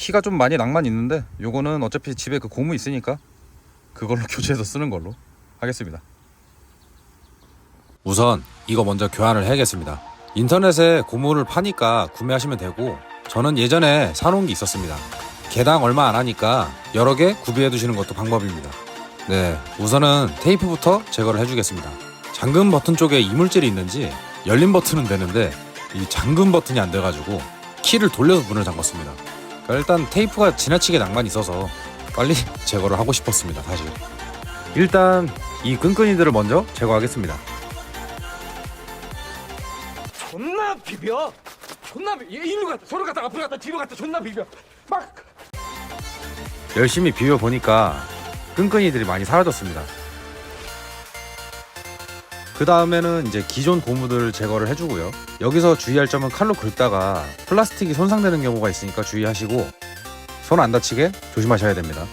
키가 좀 많이 낭만 있는데 요거는 어차피 집에 그 고무 있으니까 그걸로 교체해서 쓰는 걸로 하겠습니다. 우선 이거 먼저 교환을 해야겠습니다. 인터넷에 고무를 파니까 구매하시면 되고 저는 예전에 사놓은 게 있었습니다. 개당 얼마 안 하니까 여러 개 구비해 두시는 것도 방법입니다. 네, 우선은 테이프부터 제거를 해주겠습니다. 잠금 버튼 쪽에 이물질이 있는지 열린 버튼은 되는데 이 잠금 버튼이 안 돼가지고 키를 돌려서 문을 잠궜습니다. 일단 테이프가 지나치게 낭만이 있어서 빨리 제거를 하고 싶었습니다. 사실. 일단 이 끈끈이들을 먼저 제거하겠습니다. 존나 비벼. 존나 비. 이리로 갔다 저로 갔다 앞으로 갔다 뒤로 갔다 존나 비벼. 막 열심히 비벼 보니까 끈끈이들이 많이 사라졌습니다. 그 다음에는 이제 기존 고무들 제거를 해주고요. 여기서 주의할 점은 칼로 긁다가 플라스틱이 손상되는 경우가 있으니까 주의하시고 손 안 다치게 조심하셔야 됩니다.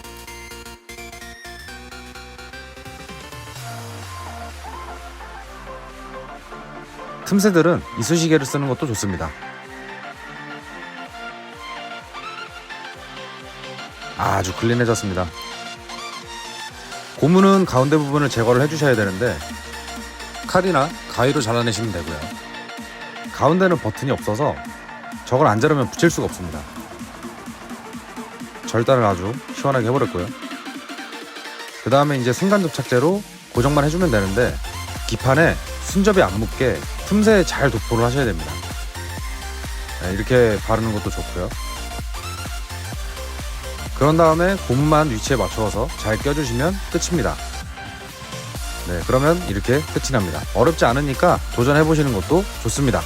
틈새들은 이쑤시개를 쓰는 것도 좋습니다. 아주 클린해졌습니다. 고무는 가운데 부분을 제거를 해주셔야 되는데 칼이나 가위로 잘라내시면 되고요. 가운데는 버튼이 없어서 저걸 안 자르면 붙일 수가 없습니다. 절단을 아주 시원하게 해버렸고요. 그 다음에 이제 승간 접착제로 고정만 해주면 되는데 기판에 순접이 안 묻게 틈새에 잘 도포를 하셔야 됩니다. 네, 이렇게 바르는 것도 좋고요. 그런 다음에 고무만 위치에 맞춰서 잘 껴주시면 끝입니다. 네, 그러면 이렇게 끝이 납니다. 어렵지 않으니까 도전해보시는 것도 좋습니다.